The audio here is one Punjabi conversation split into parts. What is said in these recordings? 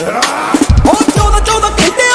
ਉਹ ਚੌਦਾ ਚੌਦਾ ਕਹਿੰਦੇ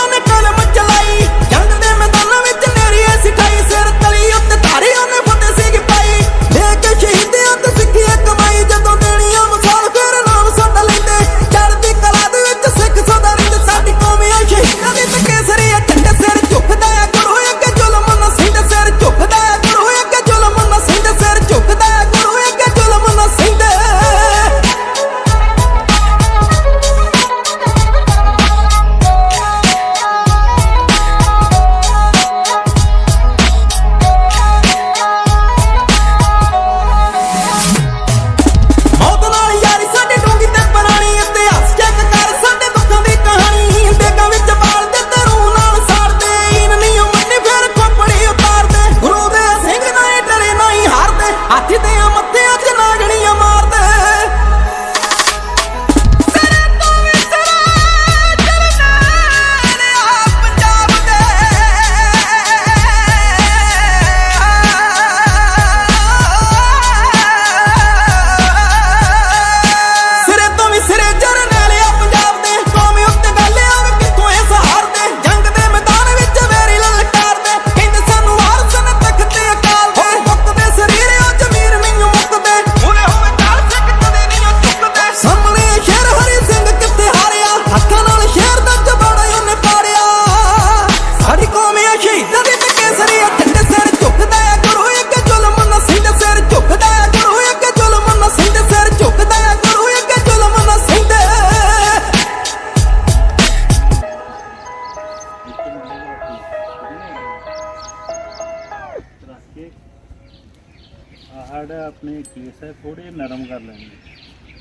ਆਪਣੇ ਕੇਸ ਹੈ ਥੋੜੇ ਨਰਮ ਕਰ ਲੈਣੇ।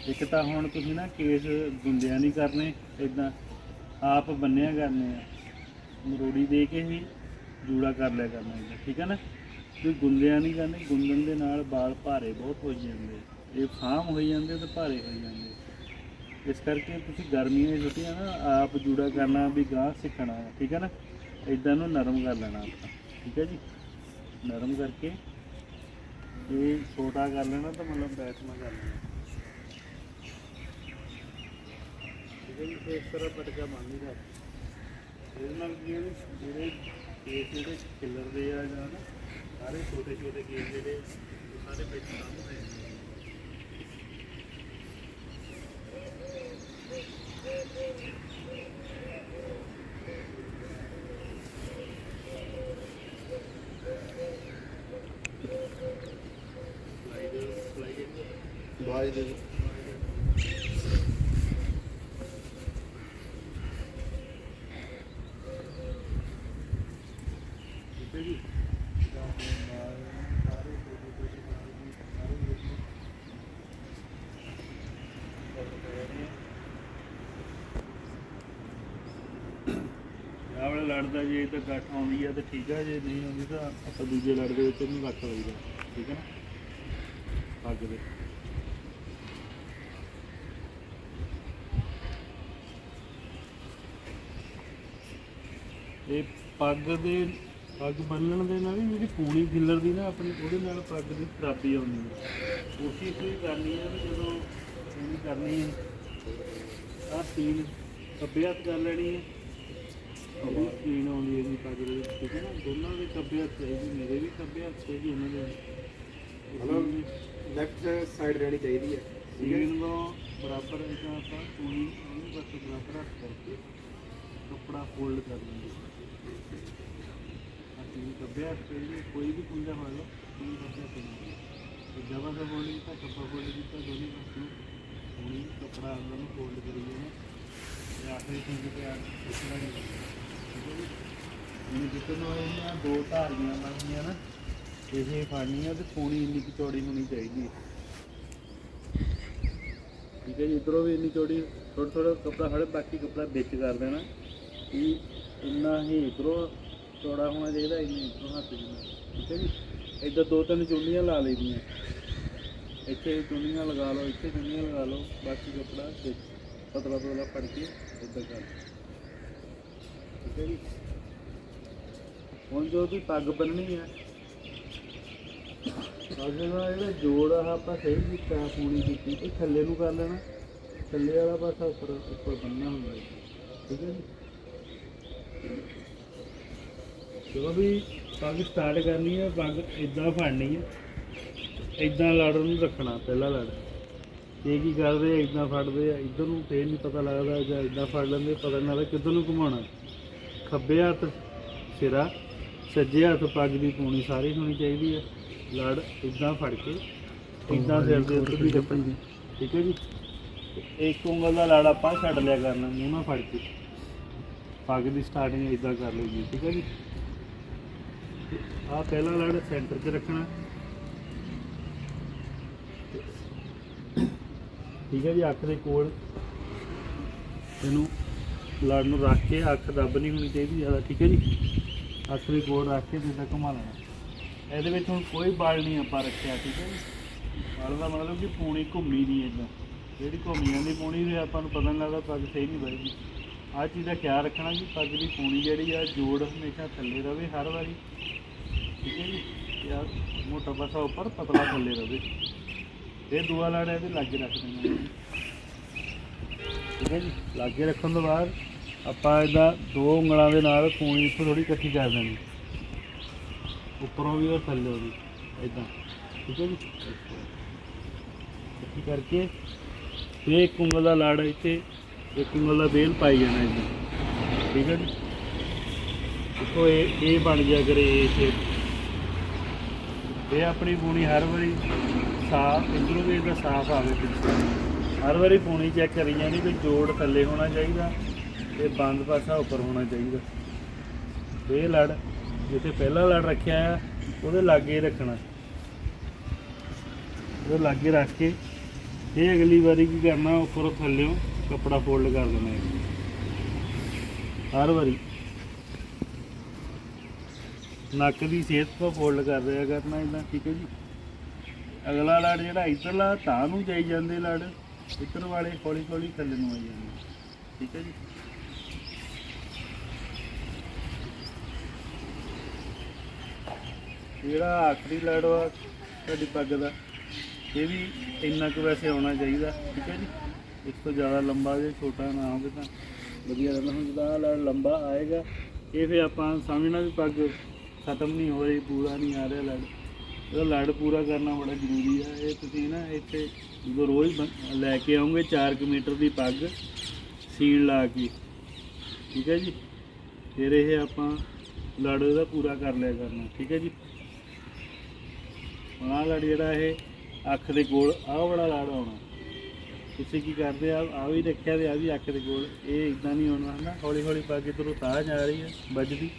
ਇੱਕ ਤਾਂ ਹੁਣ ਤੁਸੀਂ ਨਾ ਕੇਸ ਗੁੰਦਿਆਂ ਨਹੀਂ ਕਰਨੇ ਇਦਾਂ ਆਪ ਬੰਨਿਆ ਕਰਨੇ ਆ। ਮਰੋੜੀ ਦੇ ਕੇ ਹੀ ਜੂੜਾ ਕਰ ਲਿਆ ਕਰਨਾ ਇਹਦਾ ਠੀਕ ਹੈ ਨਾ? ਤੁਸੀਂ ਗੁੰਦਿਆਂ ਨਹੀਂ ਕਰਨੇ, ਗੁੰਦਣ ਦੇ ਨਾਲ ਵਾਲ ਭਾਰੇ ਬਹੁਤ ਹੋ ਜਾਂਦੇ ਇਹ ਫਾਮ ਹੋ ਜਾਂਦੇ ਤੇ ਭਾਰੇ ਹੋ ਜਾਂਦੇ ਇਸ ਕਰਕੇ ਤੁਸੀਂ ਗਰਮੀਆਂ ਦੀਆਂ ਛੁੱਟੀਆਂ ਨਾ ਆਪ ਜੂੜਾ ਕਰਨਾ ਵੀ ਗਾਹ ਸਿੱਖਣਾ ਠੀਕ ਹੈ ਨਾ? ਇਦਾਂ ਨੂੰ ਨਰਮ ਕਰ ਲੈਣਾ ਆਪਾਂ, ਠੀਕ ਹੈ ਜੀ? ਨਰਮ ਕਰਕੇ ਇਹ ਛੋਟਾ ਕਰ ਲੈਣਾ ਤਾਂ ਮਤਲਬ ਬੈਠਣਾ ਕਰ ਲੈਣਾ ਠੀਕ ਹੈ ਇਸ ਤਰ੍ਹਾਂ ਪਟਕਾ ਬੰਨ ਨਹੀਂ ਇਹਦੇ ਨਾਲ ਕੀ ਹੋਣਾ, ਜਿਹੜੇ ਕੇਸ ਜਿਹੜੇ ਖਿਲਰਦੇ ਆ ਜਾਂ ਸਾਰੇ ਛੋਟੇ ਛੋਟੇ ਕੇਸ ਜਿਹੜੇ ਸਾਰੇ ਵਿੱਚ ਕੰਮ ਹੋ ਜਾਂਦੇ ਆ। ਬਾਈ ਦੇ ਠੀਕ ਲੜਦਾ ਜੇ ਤਾਂ ਗੱਠ ਆਉਂਦੀ ਆ ਤੇ ਠੀਕ ਆ, ਜੇ ਨਹੀਂ ਆਉਂਦੀ ਤਾਂ ਆਪਾਂ ਦੂਜੇ ਲੜ ਦੇ ਵਿੱਚ ਉਹਨੂੰ ਰੱਖ ਲਈਦਾ। ਠੀਕ ਹੈ ਨਾ? ਅੱਗ ਦੇ ਇਹ ਪੱਗ ਦੇ ਪੱਗ ਬੰਨਣ ਦੇ ਨਾਲ ਵੀ ਜਿਹੜੀ ਪੂਣੀ ਖਿੱਲਰ ਦੀ ਨਾ ਆਪਣੀ ਉਹਦੇ ਨਾਲ ਪੱਗ ਦੀ ਖਰਾਬੀ ਆਉਂਦੀ ਹੈ। ਕੋਸ਼ਿਸ਼ ਵੀ ਕਰਨੀ ਹੈ ਵੀ ਜਦੋਂ ਪੂਣੀ ਕਰਨੀ ਹੈ ਆਹ ਤੀਨ ਹੱਥ ਕਰ ਲੈਣੀ ਹੈ। ਉਹ ਤੀਨ ਆਉਂਦੀ ਹੈ ਜੀ ਪੱਗ ਦੇ ਵਿੱਚ ਠੀਕ ਹੈ ਨਾ? ਦੋਨਾਂ ਦੇ ਹੱਥ ਚਾਹੀਦੀ ਮੇਰੇ ਵੀ ਹੱਥ ਚਾਹੀਦੀ ਉਹਨਾਂ ਦੇ ਮਤਲਬ ਲੈਫਟ ਸਾਈਡ ਰਹਿਣੀ ਚਾਹੀਦੀ ਹੈ। ਸੀਨ ਨੂੰ ਬਰਾਬਰ ਇਦਾਂ ਆਪਾਂ ਪੂਣੀ ਉਹਨੂੰ ਬਸ ਬਰਾਬਰ ਹੱਥ ਕਰਕੇ ਕੱਪੜਾ ਫੋਲਡ ਕਰ ਲੈਂਦੇ ਅਸੀਂ ਕੱਬੇ ਹੱਥ ਤੇ ਕੋਈ ਵੀ ਪੁੰਜਾ ਫੜ ਲਓ ਤੁਸੀਂ ਕੱਬੇ ਹੱਥ ਨਾਲ ਤੇ ਜਗ੍ਹਾ ਦਾ ਫੋਲਡ ਕੀਤਾ ਕੱਪੜਾ ਫੋਲਡ ਕੀਤਾ ਦੋਨੇ ਪਾਸੇ। ਨੂੰ ਪੂਣੀ ਕੱਪੜਾ ਅੰਦਰ ਨੂੰ ਫੋਲਡ ਕਰੀ ਜਾਣਾ। ਤੇ ਆਖਰੀ ਚੀਜ਼ ਤੇ ਆ ਇਸਰਾ ਜੀ? ਜਿੱਤਨ ਵਾਲੀਆਂ ਦੋ ਧਾਰੀਆਂ ਬਣੀਆਂ ਨਾ, ਇਹ ਫੜਨੀਆਂ ਤੇ ਪੂਣੀ ਇੰਨੀ ਕੁ ਚੌੜੀ ਹੋਣੀ ਚਾਹੀਦੀ ਹੈ। ਠੀਕ ਹੈ ਜੀ, ਇਧਰੋਂ ਵੀ ਇੰਨੀ ਚੌੜੀ ਥੋੜਾ ਥੋੜਾ ਕਪੜਾ ਹੜੇ ਬਾਕੀ ਕਪੜਾ ਵਿੱਚ ਕਰ ਦੇਣਾ। ਕਿ ਇੰਨਾ ਹੀ ਇਧਰੋਂ ਚੌੜਾ ਹੋਣਾ ਚਾਹੀਦਾ, ਇੰਨਾ ਇਧਰੋਂ ਹੱਥ ਜਿੰਨਾ ਠੀਕ ਹੈ ਜੀ? ਇੱਧਰ ਦੋ ਤਿੰਨ ਚੁੰਨੀਆਂ ਲਾ ਲਈਆਂ। ਇੱਥੇ ਚੁੰਨੀਆਂ ਲਗਾ ਲਓ, ਇੱਥੇ ਚੁੰਨੀਆਂ ਲਗਾ ਲਓ, ਬਾਕੀ ਕੱਪੜਾ ਵਿੱਚ ਪਤਲਾ ਪਤਲਾ ਫੜ ਕੇ ਇੱਧਰ ਕਰ ਠੀਕ ਹੈ ਜੀ? ਹੁਣ ਜੋ ਵੀ ਪੱਗ ਬੰਨਣੀ ਹੈ। ਪੱਗ ਦਾ ਜਿਹੜਾ ਜੋੜ ਆ, ਆਪਾਂ ਸਹੀ ਕੀਤਾ, ਪੂਰੀ ਕੀਤੀ, ਤੇ ਥੱਲੇ ਨੂੰ ਕਰ ਲੈਣਾ। ਥੱਲੇ ਵਾਲਾ ਪਾਸਾ ਉੱਪਰ ਉੱਪਰ ਬੰਨਣਾ ਹੁੰਦਾ ਹੈ। ਠੀਕ ਹੈ ਜੀ? ਜਦੋਂ ਵੀ ਪੱਗ ਸਟਾਰਟ ਕਰਨੀ ਹੈ ਪੱਗ ਇਦਾਂ ਫੜਨੀ ਹੈ ਇਦਾਂ ਲੜ ਨੂੰ ਰੱਖਣਾ, ਪਹਿਲਾ ਲੜ। ਇਹ ਕੀ ਕਰਦੇ ਆ ਇਦਾਂ ਫੜਦੇ ਆ। ਇਧਰ ਨੂੰ ਫੇਰ ਨਹੀਂ ਪਤਾ ਲੱਗਦਾ ਜਾਂ ਇਦਾਂ ਫੜ ਲੈਂਦੇ, ਪਤਾ ਨਹੀਂ ਲੱਗਦਾ ਕਿੱਧਰ ਨੂੰ ਘੁਮਾਉਣਾ। ਖੱਬੇ ਹੱਥ, ਸਿਰਾ, ਸੱਜੇ ਹੱਥ ਪੱਗ ਦੀ ਪੂਣੀ ਸਾਰੀ ਹੋਣੀ ਚਾਹੀਦੀ ਹੈ ਲੜ ਇਦਾਂ ਫੜ ਕੇ ਇਦਾਂ ਸਿਰ ਦੇ ਉੱਤੇ ਵੀ ਰੱਖਣੀ ਠੀਕ ਹੈ ਜੀ? ਇੱਕ ਉਂਗਲ ਦਾ ਲੜ ਆਪਾਂ ਛੱਡ ਲਿਆ ਕਰਨਾ, ਮੂੰਹ ਨਾਲ ਫੜ ਕੇ। ਪੱਗ ਦੀ ਸਟਾਰਟਿੰਗ ਇਦਾਂ ਕਰ ਲਈ ਜੀ ਠੀਕ ਹੈ ਜੀ? ਆ ਪਹਿਲਾ ਲੜ ਸੈਂਟਰ 'ਚ ਰੱਖਣਾ। ਠੀਕ ਹੈ ਜੀ, ਅੱਖ ਦੇ ਕੋਲ। ਇਹਨੂੰ ਲੜ ਨੂੰ ਰੱਖ ਕੇ ਅੱਖ ਦੱਬ ਨਹੀਂ ਹੋਣੀ ਚਾਹੀਦੀ ਜ਼ਿਆਦਾ, ਠੀਕ ਹੈ ਜੀ? ਅੱਖ ਦੇ ਕੋਲ ਰੱਖ ਕੇ ਜਿੱਦਾਂ ਘੁਮਾ ਲੈਣਾ। ਇਹਦੇ ਵਿੱਚ ਹੁਣ ਕੋਈ ਬਲ ਨਹੀਂ ਆਪਾਂ ਰੱਖਿਆ, ਠੀਕ ਹੈ ਜੀ? ਬਲ ਦਾ ਮਤਲਬ ਕਿ ਪੂਣੀ ਘੁੰਮੀ ਨਹੀਂ ਇਦਾਂ ਜਿਹੜੀ ਘੁੰਮੀ ਜਾਂਦੀ, ਪੂਣੀ ਦੇ ਆਪਾਂ ਨੂੰ ਪਤਾ ਨਹੀਂ ਲੱਗਦਾ, ਪੱਗ ਸਹੀ ਨਹੀਂ ਬੈਠਦੀ ਆਹ ਚੀਜ਼ ਦਾ ਖਿਆਲ ਰੱਖਣਾ ਜੀ, ਪੱਗ ਦੀ ਪੂਣੀ ਜਿਹੜੀ ਆ, ਜੋੜ ਹਮੇਸ਼ਾ ਥੱਲੇ ਰਵੇ ਹਰ ਵਾਰੀ। ਠੀਕ ਹੈ ਜੀ? ਯਾਰ ਮੋਟਾ ਪਾਸਾ ਉੱਪਰ, ਪਤਲਾ ਥੱਲੇ ਰਵੇ। ਇਹ ਦੂਆ ਲੜ ਇਹਦੇ ਲਾਗੇ ਰੱਖ ਦਿੰਦੇ ਹਾਂ ਠੀਕ ਹੈ ਜੀ? ਲਾਗੇ ਰੱਖਣ ਤੋਂ ਬਾਅਦ ਆਪਾਂ ਇਹਦਾ ਦੋ ਉਂਗਲਾਂ ਦੇ ਨਾਲ ਪੂਣੀ ਇੱਥੋਂ ਥੋੜੀ ਇਕੱਠੀ ਕਰ ਦੇਣੀ ਉੱਪਰੋਂ ਵੀ ਔਰ ਥੱਲੇ ਵੀ ਇਦਾਂ ਠੀਕ ਹੈ ਜੀ? ਇਕੱਠੀ ਕਰਕੇ ਇਹ ਇੱਕ ਉਂਗਲ ਦਾ ਲੜ ਇੱਥੇ ਇੱਕ ਉਂਗਲ ਦਾ ਬੇਲ ਪਾਈ ਜਾਣਾ ਇਦਾਂ ਠੀਕ ਹੈ ਜੀ। ਦੇਖੋ ਇਹ ਇਹ ਬਣ ਗਿਆ ਕਰੇ ਇਹ ਸ਼ੇਪ ਇਹ ਆਪਣੀ ਪੂਣੀ ਹਰ ਵਾਰੀ ਸਾਫ਼ ਇਧਰੋਂ ਵੀ ਇਹਦਾ ਸਾਫ਼ ਆਵੇ ਪਿੱਛੇ। ਹਰ ਵਾਰੀ ਪੂਣੀ ਚੈੱਕ ਕਰੀ ਜਾਣੀ ਵੀ ਜੋੜ ਥੱਲੇ ਹੋਣਾ ਚਾਹੀਦਾ ਤੇ ਬੰਦ ਪਾਸਾ ਉੱਪਰ ਹੋਣਾ ਚਾਹੀਦਾ। ਇਹ ਲੜ, ਜਿੱਥੇ ਪਹਿਲਾ ਲੜ ਰੱਖਿਆ ਆ, ਉਹਦੇ ਲਾਗੇ ਹੀ ਰੱਖਣਾ। ਉਹਦੇ ਲਾਗੇ ਰੱਖ ਕੇ ਇਹ ਅਗਲੀ ਵਾਰੀ ਕੀ ਕਰਨਾ, ਉੱਪਰੋਂ ਥੱਲਿਓਂ ਕੱਪੜਾ ਫੋਲਡ ਕਰ ਦੇਣਾ ਹੈ ਹਰ ਵਾਰੀ। ਨੱਕ ਦੀ ਸਿਹਤ ਤੋਂ ਫੋਲਡ ਕਰ ਰਿਹਾ ਕਰਨਾ ਇਦਾਂ ਠੀਕ ਹੈ ਜੀ। ਅਗਲਾ ਲੜ ਜਿਹੜਾ ਇੱਧਰਲਾ, ਤਾਂ ਨੂੰ ਜਾਈ ਜਾਂਦੇ ਲੜ। ਇੱਧਰ ਵਾਲੇ ਹੌਲੀ ਹੌਲੀ ਥੱਲੇ ਨੂੰ ਆਈ ਜਾਂਦੇ। ਠੀਕ ਹੈ ਜੀ। ਜਿਹੜਾ ਆਖਰੀ ਲੜ ਵਾ ਤੁਹਾਡੀ ਪੱਗ ਦਾ, ਇਹ ਵੀ ਇੰਨਾ ਕੁ ਵੈਸੇ ਆਉਣਾ ਚਾਹੀਦਾ। ਠੀਕ ਹੈ ਜੀ। ਇਸ ਤੋਂ ਜ਼ਿਆਦਾ ਲੰਬਾ ਜੇ, ਛੋਟਾ ਨਾ ਹੋਵੇ ਤਾਂ ਵਧੀਆ ਰਹਿੰਦਾ। ਹੁਣ ਜਦੋਂ ਆਹ ਲੜ ਲੰਬਾ ਆਏਗਾ, ਇਹ ਫਿਰ ਆਪਾਂ ਸਮਝਣਾ ਵੀ ਪੱਗ ਖਤਮ ਨਹੀਂ ਹੋ ਰਹੀ, ਪੂਰਾ ਨਹੀਂ ਆ ਰਿਹਾ ਲੜ। ਇਹਦਾ ਲੜ ਪੂਰਾ ਕਰਨਾ ਬੜਾ ਜ਼ਰੂਰੀ ਆ। ਇਹ ਤੁਸੀਂ ਨਾ ਇੱਥੇ ਜਦੋਂ ਰੋਜ਼ ਬਣ- ਲੈ ਕੇ ਆਉਂਗੇ 4 ਮੀਟਰ ਦੀ ਪੱਗ, ਸੀਲ ਲਾ ਕੇ, ਠੀਕ ਹੈ ਜੀ? ਫਿਰ ਇਹ ਆਪਾਂ ਲੜ ਇਹਦਾ ਪੂਰਾ ਕਰ ਲਿਆ ਕਰਨਾ, ਠੀਕ ਹੈ ਜੀ? ਹੁਣ ਆਹ ਲੜ ਜਿਹੜਾ ਇਹ ਅੱਖ ਦੇ ਕੋਲ, ਆਹ ਬੜਾ ਲੜ ਆਉਣਾ। ਤੁਸੀਂ ਕੀ ਕਰਦੇ ਆ? ਆ ਵੀ ਦੇਖਿਆ ਤੇ ਆ ਵੀ ਅੱਖ ਦੇ ਕੋਲ। ਇਹ ਇਦਾਂ ਨਹੀਂ ਹੋਣਾ, ਹਨਾ? ਹੌਲੀ ਹੌਲੀ ਪੱਗ ਇੱਧਰੋਂ ਤਾਂ ਜਾ ਰਹੀ ਹੈ ਵੱਜਦੀ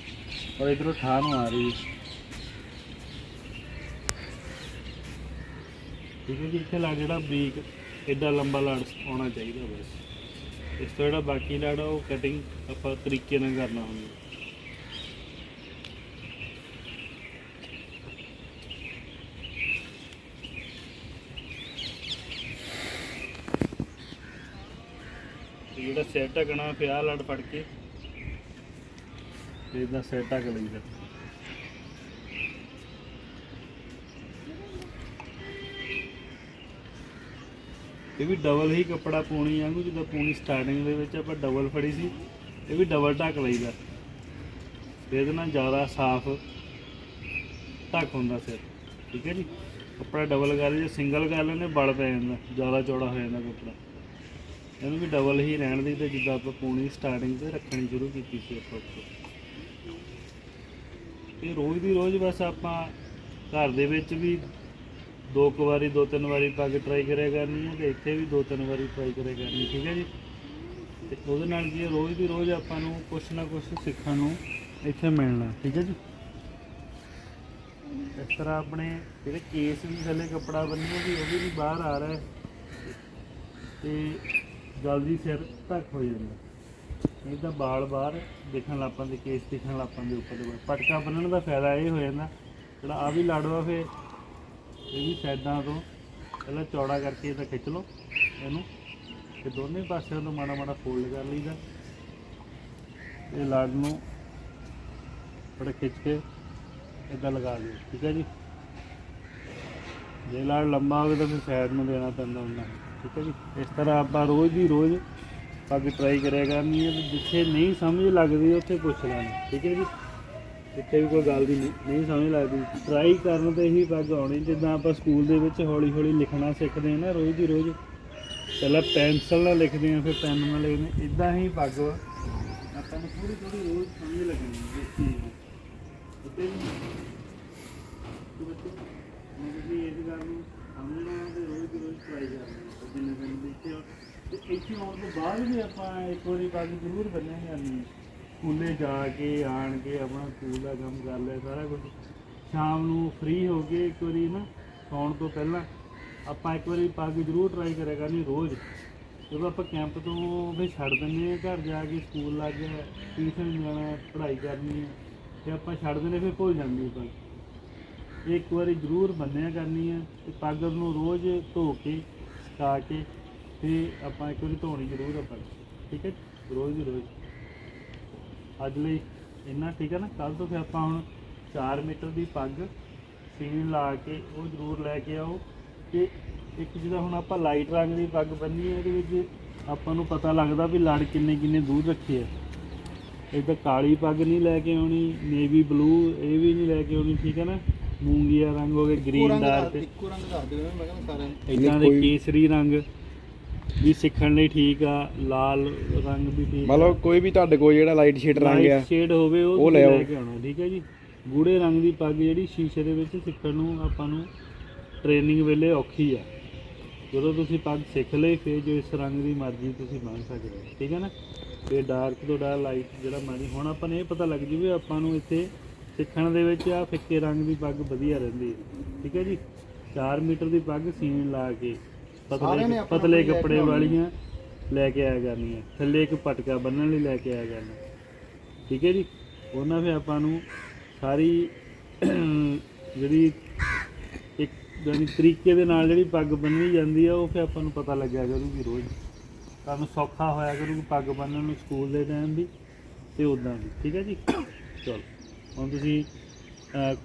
ਔਰ ਇੱਧਰੋਂ ਠਾਹ ਨੂੰ ਆ ਰਹੀ ਹੈ ਠੀਕ ਹੈ ਜੀ, ਇੱਥੇ ਲੜ ਜਿਹੜਾ ਬਰੀਕ ਐਡਾ ਲੰਬਾ ਲੜ ਆਉਣਾ ਚਾਹੀਦਾ ਬਸ। ਇਸ ਤੋਂ ਜਿਹੜਾ ਬਾਕੀ ਲੜ ਉਹ ਕਟਿੰਗ ਆਪਾਂ ਤਰੀਕੇ ਨਾਲ ਕਰਨਾ ਹੁੰਦਾ। ਜਿਹੜਾ ਸਿਰ ਢਕਣਾ ਫਿਰ ਆਹ ਲੜ ਫੜ ਕੇ। ਤੇ ਇਹਦਾ ਸਿਰ ਢਕ ਲਈਦਾ ਇਹ ਵੀ ਡਬਲ ਹੀ ਕੱਪੜਾ ਪੂਣੀ ਵਾਂਗੂ, ਜਿੱਦਾਂ ਪੂਣੀ ਸਟਾਰਟਿੰਗ ਦੇ ਵਿੱਚ ਆਪਾਂ ਡਬਲ ਫੜੀ ਸੀ, ਇਹ ਵੀ ਡਬਲ ਢੱਕ ਲਈਦਾ ਤੇ ਇਹਦੇ ਨਾਲ ਜ਼ਿਆਦਾ ਸਾਫ਼ ਢੱਕ ਹੁੰਦਾ ਸਿਰ। ਠੀਕ ਹੈ ਜੀ? ਕੱਪੜਾ ਡਬਲ ਕਰ ਲਈ ਜੇ ਸਿੰਗਲ ਕਰ ਲੈਂਦੇ, ਬਲ ਪੈ ਜਾਂਦਾ, ਜ਼ਿਆਦਾ ਚੌੜਾ ਹੋ ਜਾਂਦਾ ਕੱਪੜਾ। ਇਹਨੂੰ ਵੀ ਡਬਲ ਹੀ ਰਹਿਣ ਦੀ ਤੇ ਜਿੱਦਾਂ ਆਪਾਂ ਪੂਣੀ ਸਟਾਰਟਿੰਗ ਤੇ ਰੱਖਣੀ ਸ਼ੁਰੂ ਕੀਤੀ ਸੀ ਆਪਾਂ ਉੱਪਰ ਇਹ ਰੋਜ਼ ਦੀ ਰੋਜ਼ ਬਸ ਆਪਾਂ ਘਰ ਦੇ ਵਿੱਚ ਵੀ ਦੋ ਕੁ ਵਾਰੀ, ਦੋ ਤਿੰਨ ਵਾਰੀ ਪੱਗ ਟਰਾਈ ਕਰਿਆ ਕਰਨੀ ਹੈ ਤੇ ਇੱਥੇ ਵੀ ਦੋ ਤਿੰਨ ਵਾਰੀ ਟਰਾਈ ਕਰਿਆ ਕਰਨੀ ਠੀਕ ਹੈ ਜੀ? ਤੇ ਉਹਦੇ ਨਾਲ ਕੀ ਰੋਜ਼ ਦੀ ਰੋਜ਼ ਆਪਾਂ ਨੂੰ ਕੁਛ ਨਾ ਕੁਛ ਸਿੱਖਣ ਨੂੰ ਇੱਥੇ ਮਿਲਣਾ, ਠੀਕ ਹੈ ਜੀ? ਇਸ ਤਰ੍ਹਾਂ ਆਪਣੇ ਜਿਹੜੇ ਕੇਸ ਵੀ ਥੱਲੇ ਕੱਪੜਾ ਬੰਨਿਆ ਵੀ ਉਹ ਵੀ ਬਾਹਰ ਆ ਰਿਹਾ ਹੈ। ਤੇ ਜਲਦੀ ਸਿਰ ਧੱਕ ਹੋ ਜਾਂਦਾ। ਨਹੀਂ ਤਾਂ ਬਾਲ ਬਾਹਰ ਦੇਖਣ ਲੱਗ ਦੇ ਕੇਸ ਦਿਖਣ ਲੱਗ ਦੇ ਉੱਪਰ ਦੇ ਪਟਕਾ ਬੰਨਣ ਦਾ ਫਾਇਦਾ ਇਹ ਹੋ ਜਾਂਦਾ ਜਿਹੜਾ ਆ ਵੀ ਲਾੜਵਾ ਫੇ ਇਹ ਵੀ ਸਾਈਡਾਂ ਤੋਂ ਪਹਿਲਾਂ ਚੌੜਾ ਕਰਕੇ ਇਹਦਾ ਖਿੱਚ ਲਓ ਇਹਨੂੰ ਤੇ ਦੋਨੇ ਪਾਸਿਆਂ ਤੋਂ ਮਾੜਾ ਮਾੜਾ ਫੋਲਡ ਕਰ ਲਈਦਾ। ਇਹ ਲਾੜ ਨੂੰ ਬੜਾ ਖਿੱਚ ਕੇ ਇਦਾਂ ਲਗਾ ਦਿਓ ਠੀਕ ਹੈ ਜੀ? ਜੇ ਲਾੜ ਲੰਬਾ ਹੋਵੇ ਤਾਂ ਫਿਰ ਸਾਈਡ ਨੂੰ ਦੇਣਾ ਪੈਂਦਾ ਹੁੰਦਾ। ਹੈ, ਠੀਕ ਹੈ ਜੀ? ਇਸ ਤਰ੍ਹਾਂ ਆਪਾਂ ਰੋਜ਼ ਦੀ ਰੋਜ਼ ਪੱਗ ਟਰਾਈ ਕਰਿਆ ਕਰਨੀ ਹੈ ਤੇ ਜਿੱਥੇ ਨਹੀਂ ਸਮਝ ਲੱਗਦੀ ਉੱਥੇ ਪੁੱਛ ਲੈਣਾ, ਠੀਕ ਹੈ ਜੀ? ਜਿੱਥੇ ਵੀ ਕੋਈ ਗੱਲ ਦੀ ਨਹੀਂ ਨਹੀਂ ਸਮਝ ਲੱਗਦੀ ਟਰਾਈ ਕਰਨ ਤੇ ਹੀ ਪੱਗ ਆਉਣੀ, ਜਿੱਦਾਂ ਆਪਾਂ ਸਕੂਲ ਦੇ ਵਿੱਚ ਹੌਲੀ ਹੌਲੀ ਲਿਖਣਾ ਸਿੱਖਦੇ ਹਾਂ ਨਾ, ਰੋਜ਼ ਦੀ ਰੋਜ਼। ਪਹਿਲਾਂ ਪੈਨਸਲ ਨਾਲ ਲਿਖਦੇ ਹਾਂ, ਫਿਰ ਪੈਨ ਨਾਲ ਲਿਖਦੇ ਹਾਂ ਇਦਾਂ ਹੀ ਪੱਗ ਆਪਾਂ ਨੂੰ ਪੂਰੀ ਪੂਰੀ ਰੋਜ਼ ਸਮਝ ਲੱਗਣੀ ਇਸ ਚੀਜ਼ ਦੀ ਉੱਤੇ ਵੀ ਤੁਸੀਂ ਇਸ ਗੱਲ ਨੂੰ ਸਮਝਣਾ ਤੇ ਰੋਜ਼ ਦੀ ਰੋਜ਼ ਟਰਾਈ ਕਰਨਾ ਹੈ ਜਿੰਨੇ ਦਿਨ ਦੇ ਇੱਥੇ ਤੇ ਇੱਥੇ ਆਉਣ ਤੋਂ ਬਾਅਦ ਵੀ ਆਪਾਂ ਇੱਕ ਵਾਰੀ ਪੱਗ ਜ਼ਰੂਰ ਬੰਨ੍ਹਿਆ ਕਰਨੀ ਸਕੂਲੇ ਜਾ ਕੇ, ਆਣ ਕੇ ਆਪਣਾ ਸਕੂਲ ਦਾ ਕੰਮ ਕਰ ਲਿਆ ਸਾਰਾ ਕੁਝ। ਸ਼ਾਮ ਨੂੰ ਫ੍ਰੀ ਹੋ ਕੇ ਇੱਕ ਵਾਰੀ ਨਾ ਸੌਣ ਤੋਂ ਪਹਿਲਾਂ ਆਪਾਂ ਇੱਕ ਵਾਰੀ ਪੱਗ ਜ਼ਰੂਰ ਟਰਾਈ ਕਰਿਆ ਕਰਨੀ ਰੋਜ਼। ਜਦੋਂ ਆਪਾਂ ਕੈਂਪ ਤੋਂ ਫਿਰ ਛੱਡ ਦਿੰਦੇ ਹਾਂ, ਘਰ ਜਾ ਕੇ ਸਕੂਲ ਲੱਗ ਗਿਆ ਟਿਊਸ਼ਨ ਜਾਣਾ, ਪੜ੍ਹਾਈ ਕਰਨੀ ਹੈ, ਤੇ ਆਪਾਂ ਛੱਡ ਦਿੰਦੇ ਫਿਰ ਭੁੱਲ ਜਾਂਦੀ ਪੱਗ ਇਹ ਇੱਕ ਵਾਰੀ ਜ਼ਰੂਰ ਬੰਨਿਆ ਕਰਨੀ ਹੈ ਤੇ ਪੱਗ ਨੂੰ ਰੋਜ਼ ਧੋ ਕੇ ਖਾ ਕੇ ਤੇ ਆਪਾਂ ਇੱਕ ਵਾਰੀ ਧੋਣੀ ਜ਼ਰੂਰ ਆਪਾਂ, ਠੀਕ ਹੈ? ਰੋਜ਼ ਦੀ ਰੋਜ਼। ਅੱਜ ਲਈ ਇੰਨਾ ਠੀਕ ਹੈ ਨਾ? ਕੱਲ ਤੋਂ ਫਿਰ ਆਪਾਂ ਹੁਣ 4 ਮੀਟਰ ਦੀ ਪੱਗ ਸੀਨ ਲਾ ਕੇ ਉਹ ਜ਼ਰੂਰ ਲੈ ਕੇ ਆਓ ਕਿ ਇੱਕ ਜਿਹਦਾ ਹੁਣ ਆਪਾਂ ਲਾਈਟ ਰੰਗ ਦੀ ਪੱਗ ਬੰਨੀ ਹੈ, ਇਹਦੇ ਵਿੱਚ ਆਪਾਂ ਨੂੰ ਪਤਾ ਲੱਗਦਾ ਵੀ ਲੜ ਕਿੰਨੇ ਕਿੰਨੇ ਦੂਰ ਰੱਖੇ ਆ। ਇਦਾਂ ਕਾਲੀ ਪੱਗ ਨਹੀਂ ਲੈ ਕੇ ਆਉਣੀ, ਨੇਵੀ ਬਲੂ ਇਹ ਵੀ ਨਹੀਂ ਲੈ ਕੇ ਆਉਣੀ, ਠੀਕ ਹੈ ਨਾ? ਮੂੰਗੀਆ ਰੰਗ ਹੋ ਗਏ ਗ੍ਰੀਨ ਡਾਰਕ ਇੱਕੋ ਰੰਗ ਦੱਸ ਦਿਓ ਮੈਂ ਕਹਿੰਦਾ ਸਾਰਿਆਂ ਨੂੰ ਇਦਾਂ ਦੇ ਕੇਸਰੀ ਰੰਗ ਵੀ ਸਿੱਖਣ ਲਈ ਠੀਕ ਆ ਲਾਲ ਰੰਗ ਵੀ ਠੀਕ ਮੰਨ ਲਓ ਕੋਈ ਵੀ ਤੁਹਾਡੇ ਕੋਲ ਜਿਹੜਾ ਲਾਈਟ ਸ਼ੇਡ ਰੰਗ ਆ ਸ਼ੇਡ ਹੋਵੇ ਉਹ ਲੈ ਕੇ ਆਉਣਾ ਠੀਕ ਹੈ ਜੀ। ਗੂੜੇ ਰੰਗ ਦੀ ਪੱਗ ਜਿਹੜੀ ਸ਼ੀਸ਼ੇ ਦੇ ਵਿੱਚ ਸਿੱਖਣ ਨੂੰ ਆਪਾਂ ਨੂੰ ਟ੍ਰੇਨਿੰਗ ਵੇਲੇ ਔਖੀ ਆ। ਜਦੋਂ ਤੁਸੀਂ ਪੱਗ ਸਿੱਖ ਲਈ ਫਿਰ ਜੋ ਇਸ ਰੰਗ ਦੀ ਮਰਜ਼ੀ ਤੁਸੀਂ ਬੰਨ ਸਕਦੇ ਹੋ ਠੀਕ ਹੈ ਨਾ? ਤੇ ਡਾਰਕ ਤੋਂ ਡਾਰਕ ਲਾਈਟ ਜਿਹੜਾ ਮਰਜ਼ੀ ਹੁਣ ਆਪਾਂ ਨੂੰ ਇਹ ਪਤਾ ਲੱਗ ਜੂ ਵੀ ਆਪਾਂ ਨੂੰ ਇੱਥੇ ਸਿੱਖਣ ਦੇ ਵਿੱਚ ਆ ਫਿੱਕੇ ਰੰਗ ਦੀ ਪੱਗ ਵਧੀਆ ਰਹਿੰਦੀ ਹੈ। ਠੀਕ ਹੈ ਜੀ? 4 ਮੀਟਰ ਦੀ ਪੱਗ ਸੀਨ ਲਾ ਕੇ ਸਾਰਿਆਂ ਪਤਲੇ ਆਪਣਾ ਪਤਲੇ ਲੈ ਕੱਪੜੇ ਆਉਣੀ ਵਾਲੀਆਂ ਲੈ ਕੇ ਆਇਆ ਕਰਨੀਆਂ ਥੱਲੇ ਇੱਕ ਪਟਕਾ ਬੰਨਣ ਲਈ ਲੈ ਕੇ ਆਇਆ ਕਰਨਾ ਠੀਕ ਹੈ ਜੀ? ਉਹਨਾਂ ਫਿਰ ਆਪਾਂ ਨੂੰ ਸਾਰੀ ਜਿਹੜੀ ਇੱਕ ਜਾਨੀ ਤਰੀਕੇ ਦੇ ਨਾਲ ਜਿਹੜੀ ਪੱਗ ਬੰਨ੍ਹੀ ਜਾਂਦੀ ਆ ਉਹ ਫਿਰ ਆਪਾਂ ਨੂੰ ਪਤਾ ਲੱਗਿਆ ਕਰੂਗੀ ਰੋਜ਼। ਤੁਹਾਨੂੰ ਸੌਖਾ ਹੋਇਆ ਕਰੂਗੀ ਪੱਗ ਬੰਨ੍ਹਣ ਨੂੰ ਸਕੂਲ ਦੇ ਟਾਈਮ ਵੀ ਤੇ ਉਦਾਂ ਵੀ। ਠੀਕ ਹੈ ਜੀ? ਚਲੋ। ਹੁਣ ਤੁਸੀਂ ਅਹ,